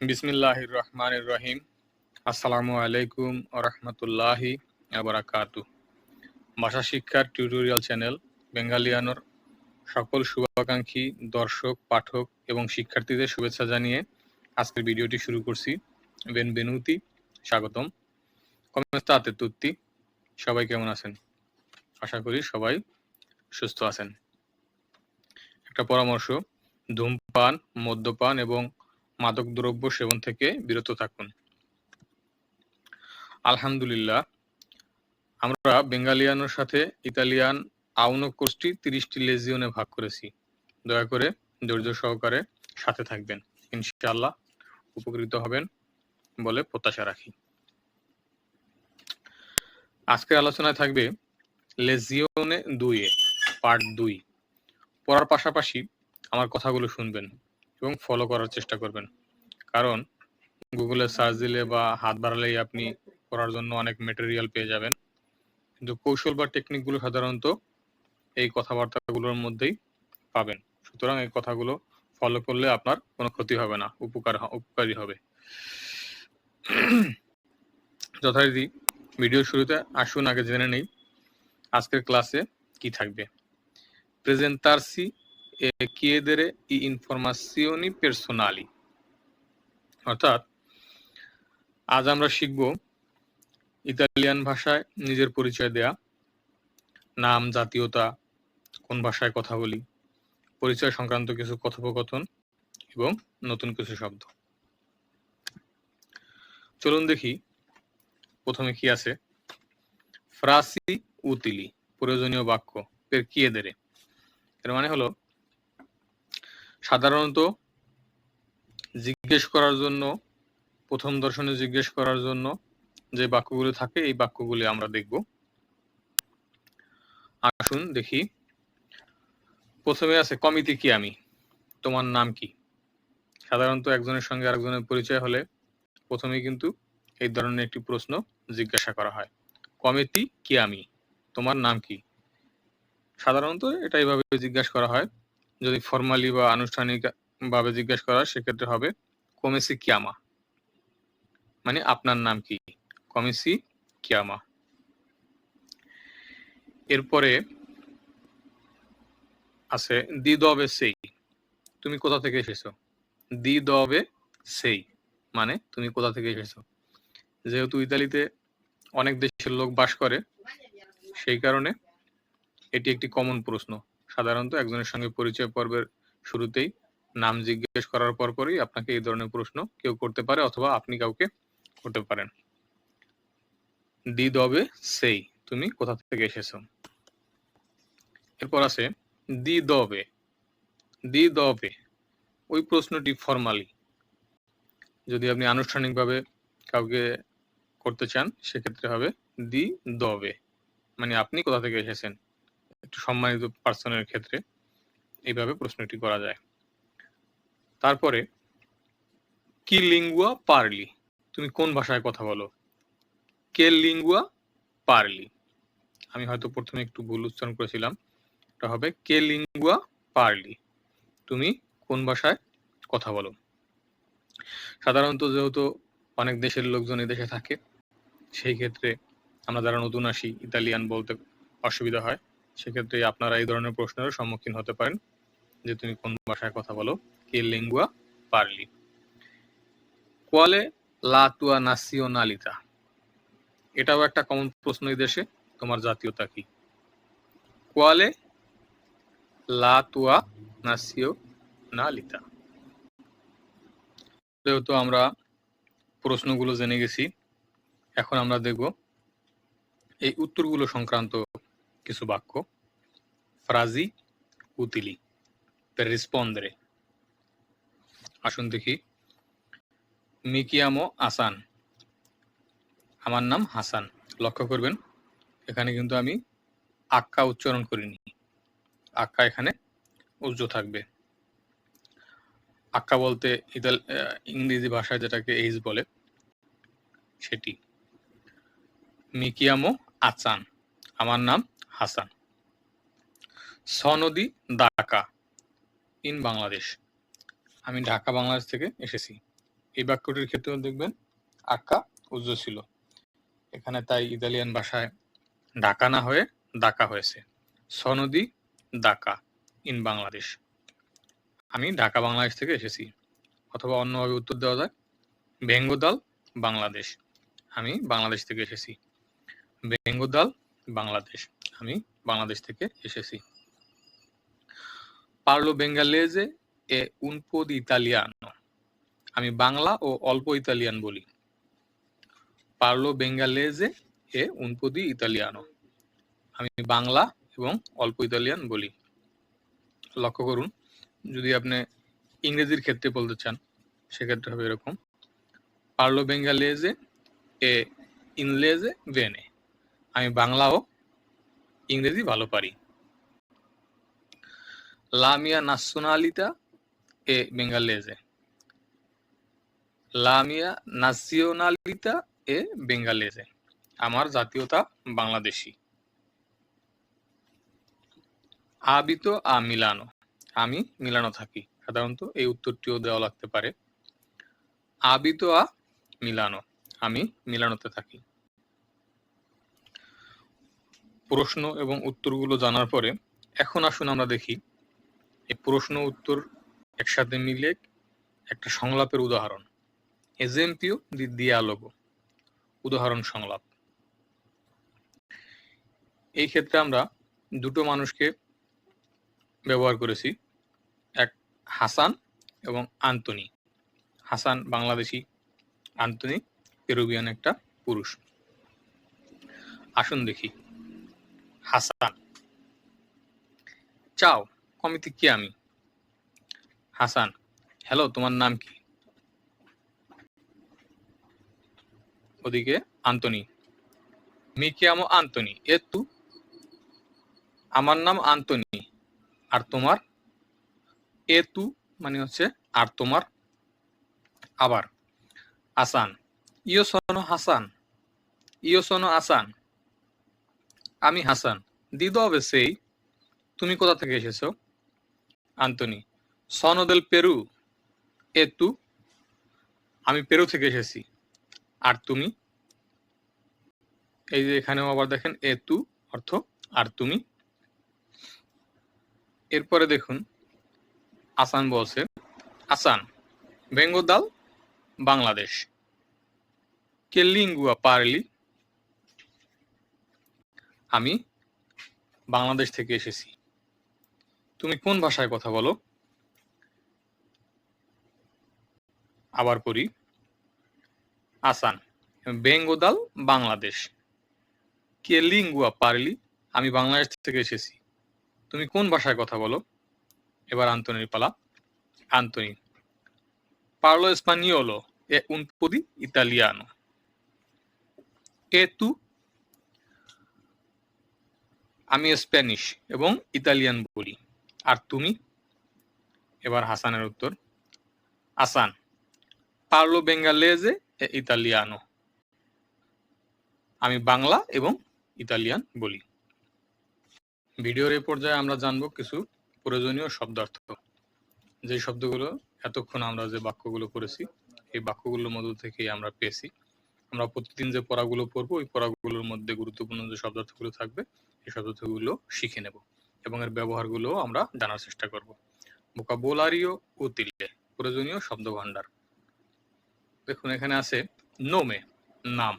বিসমিল্লাহ রহমান রহিম আসসালামু আলাইকুম রহমতুল্লাহি আবরাকাতু ভাষা শিক্ষার টিউটোরিয়াল চ্যানেল, বেঙ্গালিয়ানোর সকল শুভাকাঙ্ক্ষী, দর্শক, পাঠক এবং শিক্ষার্থীদের শুভেচ্ছা জানিয়ে আজকের ভিডিওটি শুরু করছি। বেন বেনুতি স্বাগতম কমেস্তাতে তুত্তি, সবাই কেমন আছেন? আশা করি সবাই সুস্থ আছেন। একটা পরামর্শ, ধূমপান, মদ্যপান এবং মাদক দ্রব্য সেবন থেকে বিরত থাকুন। আলহামদুলিল্লাহ, আমরা বেঙ্গালিয়ানোর সাথে ইতালিয়ান আউনো কোর্সটি তিরিশটি লেজিওনে ভাগ করেছি। দয়া করে ধৈর্য সহকারে সাথে থাকবেন। ইনশাআল্লাহ উপকৃত হবেন বলে প্রত্যাশা রাখি। আজকের আলোচনায় থাকবে লেজিওনে দুইয়ে, পার্ট দুই। পড়ার পাশাপাশি আমার কথাগুলো শুনবেন। এবং ফলো করার চেষ্টা করবেন। কারণ গুগলে সার্চ দিলে বা হাত বাড়ালেই আপনি করার জন্য অনেক মেটেরিয়াল পেয়ে যাবেন। কিন্তু কৌশল বা টেকনিকগুলো সাধারণত এই কথাবার্তাগুলোর মধ্যেই পাবেন। সুতরাং এই কথাগুলো ফলো করলে আপনার কোনো ক্ষতি হবে না, উপকার উপকারী হবে। যথারীতি ভিডিও শুরুতে আসুন, আগে জেনে নেই আজকের ক্লাসে কি থাকবে। প্রেজেন্টারসি chiedere informazioni personali অর্থাৎ, আজ আমরা শিখব ইতালিয়ান ভাষায় নিজের পরিচয় দেয়া, নাম, জাতীয়তা, কোন ভাষায় কথা বলি, পরিচয় সংক্রান্ত কিছু কথোপকথন এবং নতুন কিছু শব্দ। চলুন দেখি প্রথমে কি আছে। ফ্রাসি উতিলি, প্রয়োজনীয় বাক্য পের কিয়েদেরে। এর মানে হলো সাধারণত জিজ্ঞেস করার জন্য, প্রথম দর্শনে জিজ্ঞেস করার জন্য যে বাক্যগুলো থাকে, এই বাক্যগুলি আমরা দেখব। আসুন দেখি। প্রথমে আছে কমিতি কি আমি? তোমার নাম কি? সাধারণত একজনের সঙ্গে আরেকজনের পরিচয় হলে প্রথমে কিন্তু এই ধরনের একটি প্রশ্ন জিজ্ঞাসা করা হয়। কমিটি কি আমি? তোমার নাম কি? সাধারণত এটা এইভাবে জিজ্ঞাসা করা হয় যদি ফর্মালি বা আনুষ্ঠানিক ভাবে জিজ্ঞেস করা সেক্ষেত্রে হবে কমেসি কিয়ামা। মানে আপনার নাম কি? কমেসি কিয়ামা। এরপরে আছে, দি দবে সেই। তুমি কোথা থেকে এসেছ? দি দবে সেই। মানে তুমি কোথা থেকে এসেছ? যেহেতু ইতালিতে অনেক দেশের লোক বাস করে, সেই কারণে এটি একটি কমন প্রশ্ন। সাধারণত একজনের সঙ্গে পরিচয় পর্বের শুরুতেই নাম জিজ্ঞেস করার পর পরই আপনাকে এই ধরনের প্রশ্ন কেউ করতে পারে অথবা আপনি কাউকে করতে পারেন। দি দবে সেই, তুমি কোথা থেকে এসেছ? এরপর আছে, দি দবে দি দবে, ওই প্রশ্নটি ফর্মালি যদি আপনি আনুষ্ঠানিকভাবে কাউকে করতে চান, সেক্ষেত্রে হবে দি দবে মানে আপনি কোথা থেকে এসেছেন? একটু সম্মানিত পার্সনের ক্ষেত্রে এইভাবে প্রশ্নটি করা যায়। তারপরে, কি লিঙ্গুয়া পারলি? তুমি কোন ভাষায় কথা বলো? কে লিঙ্গুয়া পারলি? আমি হয়তো প্রথমে একটু ভুল উচ্চারণ করেছিলাম। এটা হবে, কে লিঙ্গুয়া পারলি? তুমি কোন ভাষায় কথা বলো? সাধারণত যেহেতু অনেক দেশের লোকজন দেশে থাকে, সেই ক্ষেত্রে আমরা যারা নতুন আসি, ইতালিয়ান বলতে অসুবিধা হয়। সেক্ষেত্রে আপনারা এই ধরনের প্রশ্নের সম্মুখীন হতে পারেন, যে তুমি কোন ভাষায় কথা বলো? কে লিঙ্গুয়া পারলি কোয়ালে লা তুয়া নাসিওনালিতা এটাও একটা কমন প্রশ্ন এই দেশে, তোমার জাতীয়তা কি? কোয়ালে লাতুয়া নাসিও নালিতা যেহেতু আমরা প্রশ্নগুলো জেনে গেছি, এখন আমরা দেখব এই উত্তরগুলো সংক্রান্ত কিছু বাক্য। ফ্রাজি, উতিলি রিসপন্দ্রে। আসুন দেখি। মিকিয়ামো আসান। আমার নাম হাসান। লক্ষ্য করবেন, এখানে কিন্তু আমি আক্কা উচ্চারণ করিনি। আক্কা এখানে উজ্জ থাকবে। আক্কা বলতে ইতাল ইংরেজি ভাষায় যেটাকে এইজ বলে, সেটি। মিকিয়ামো আচান আমার নাম হাসান। সনদি ঢাকা ইন বাংলাদেশ। আমি ঢাকা, বাংলাদেশ থেকে এসেছি। এই বাক্যটির ক্ষেত্রেও দেখবেন আক্কা উজ্জ ছিল। এখানে তাই ইতালিয়ান ভাষায় ঢাকা না হয়ে ডাকা হয়েছে। সনদি ডাকা ইন বাংলাদেশ। আমি ঢাকা, বাংলাদেশ থেকে এসেছি। অথবা অন্যভাবে উত্তর দেওয়া যায়, বেঙ্গদাল, বাংলাদেশ। আমি বাংলাদেশ থেকে এসেছি। বেঙ্গদাল, বাংলাদেশ। আমি বাংলাদেশ থেকে এসেছি। পার্লো বেঙ্গালেজে এ উনপদ italiano আমি বাংলা ও অল্প ইতালিয়ান বলি। পার্লো বেঙ্গালেজে এ উনপদি italiano আমি বাংলা এবং অল্প ইতালিয়ান বলি। লক্ষ্য করুন, যদি আপনি ইংরেজির ক্ষেত্রে বলতে চান, সেক্ষেত্রে হবে এরকম। পার্লো বেঙ্গালেজে এ ইংলেজে ভেনে। আমি বাংলা ও ইংরেজি ভালো পারি। nazionalità è bengalese. La mia nazionalità è bengalese. আমার জাতীয়তা বাংলাদেশি। আবিত আ মিলানো। আমি মিলানো থাকি। সাধারণত এই উত্তরটিও দেওয়া লাগতে পারে। আবিত আ মিলানো। আমি মিলানোতে থাকি। প্রশ্ন এবং উত্তরগুলো জানার পরে এখন আসুন আমরা দেখি এই প্রশ্ন উত্তর একসাথে মিলে একটা সংলাপের উদাহরণ। এজেম্পিও দি দিয়ালোগো। উদাহরণ সংলাপ। এই ক্ষেত্রে আমরা দুটো মানুষকে ব্যবহার করেছি, এক হাসান এবং Antony. Hasan Bangladeshi, Antony Peruvian একটা পুরুষ। আসুন দেখি। হাসান। চাও, কমিতি কি আমি? হাসান, হ্যালো, তোমার নাম কি? ওদিকে আন্তনি। মি চিamo আন্তনি? এ তু। আমার নাম আন্তনি। আর তোমার? এ তু মানে হচ্ছে আর তোমার? আবার। আসান ইও সোনো হাসান। ইও সোনো আসান আমি হাসান। দিদো হবে সেই। তুমি কোথা থেকে এসেছ? আন্তনি। সনো দেল পেরু। এ তু। আমি পেরু থেকে এসেছি। আর তুমি? এই যে এখানেও আবার দেখেন, এ তু অর্থ আর তুমি। এরপরে দেখুন, আসান বলছে, আসান বেঙ্গোদাল বাংলাদেশ। কে লিঙ্গুয়া পারলি। আমি বাংলাদেশ থেকে এসেছি। তুমি কোন ভাষায় কথা বলো? আবার পড়ি আসান, বেঙ্গোদাল, বাংলাদেশ। কে লিঙ্গুয়া পারলি? আমি বাংলাদেশ থেকে এসেছি। তুমি কোন ভাষায় কথা বলো? এবার আন্তনির পালা। আন্তনি, পার্লো স্পানিওলো এ di italiano e tu আমি স্প্যানিশ এবং ইতালিয়ান বলি। আর তুমি? এবার হাসানের উত্তর। আসান পার্লো বেঙ্গালেজে এ ইতালিয়ানো। আমি বাংলা এবং ইতালিয়ান বলি। ভিডিওর এই পর্যায়ে আমরা জানব কিছু প্রয়োজনীয় শব্দার্থ। যে শব্দগুলো এতক্ষণ আমরা যে বাক্যগুলো পড়েছি, এই বাক্যগুলোর মধ্য থেকেই আমরা পেয়েছি। আমরা প্রতিদিন যে পড়াগুলো পড়ব, ওই পড়াগুলোর মধ্যে গুরুত্বপূর্ণ যে শব্দার্থগুলো থাকবে এই শব্দার্থগুলো শিখে নেব এবং এর ব্যবহারগুলো আমরা জানার চেষ্টা করব। ভোকাবুলারিও উতিলে প্রয়োজনীয় শব্দ ভান্ডার দেখুন, এখানে আছে নোমে নাম,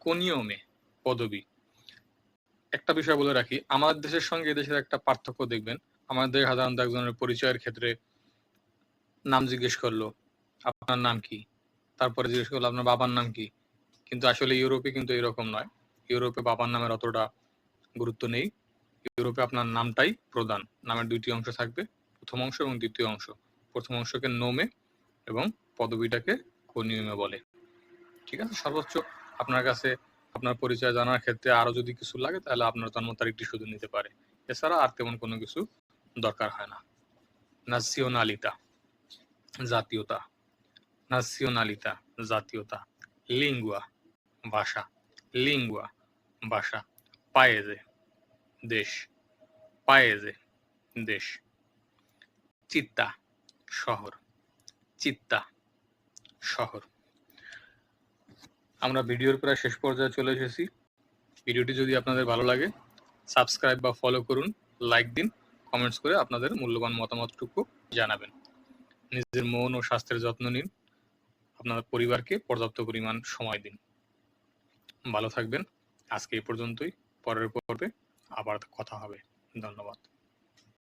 কোনিয়মে, পদবী। একটা বিষয় বলে রাখি, আমাদের দেশের সঙ্গে দেশের একটা পার্থক্য দেখবেন। আমাদের সাধারণত একজনের পরিচয়ের ক্ষেত্রে নাম জিজ্ঞেস করল, আপনার নাম কি? তারপরে জিজ্ঞেস করল, আপনার বাবার নাম কি? কিন্তু আসলে ইউরোপে কিন্তু এরকম নয়। ইউরোপে বাবার নামের অতটা গুরুত্ব নেই। ইউরোপে আপনার নামটাই প্রধান। নামের দুইটি অংশ থাকবে, প্রথম অংশ এবং দ্বিতীয় অংশ। প্রথম অংশকে নোমে এবং পদবীটাকে কোনিয়মে বলে। ঠিক আছে? সর্বোচ্চ আপনার কাছে আপনার পরিচয় জানার ক্ষেত্রে আরও যদি কিছু লাগে, তাহলে আপনার জন্ম তারিখটি শুধু নিতে পারে। এছাড়া আর তেমন কোনো কিছু দরকার হয় না। নাসিওনালিতা, জাতীয়তা। নাসিওনালিতা, জাতীয়তা। লিঙ্গুয়া, ভাষা। লিঙ্গুয়া, ভাষা। পায়েজে। দেশ। পায়েজে, দেশ। চিত্তা, শহর। চিত্তা, শহর। আমরা ভিডিওর প্রায় শেষ পর্যায়ে চলে এসেছি। ভিডিওটি যদি আপনাদের ভালো লাগে, সাবস্ক্রাইব বা ফলো করুন লাইক দিন কমেন্টস করে আপনাদের মূল্যবান মতামতটুকু জানাবেন। নিজের মন ও স্বাস্থ্যের যত্ন নিন। আপনার পরিবারকে পর্যাপ্ত পরিমাণ সময় দিন। ভালো থাকবেন। আজকে এই পর্যন্তই। পরের পর্বে আবার কথা হবে। ধন্যবাদ।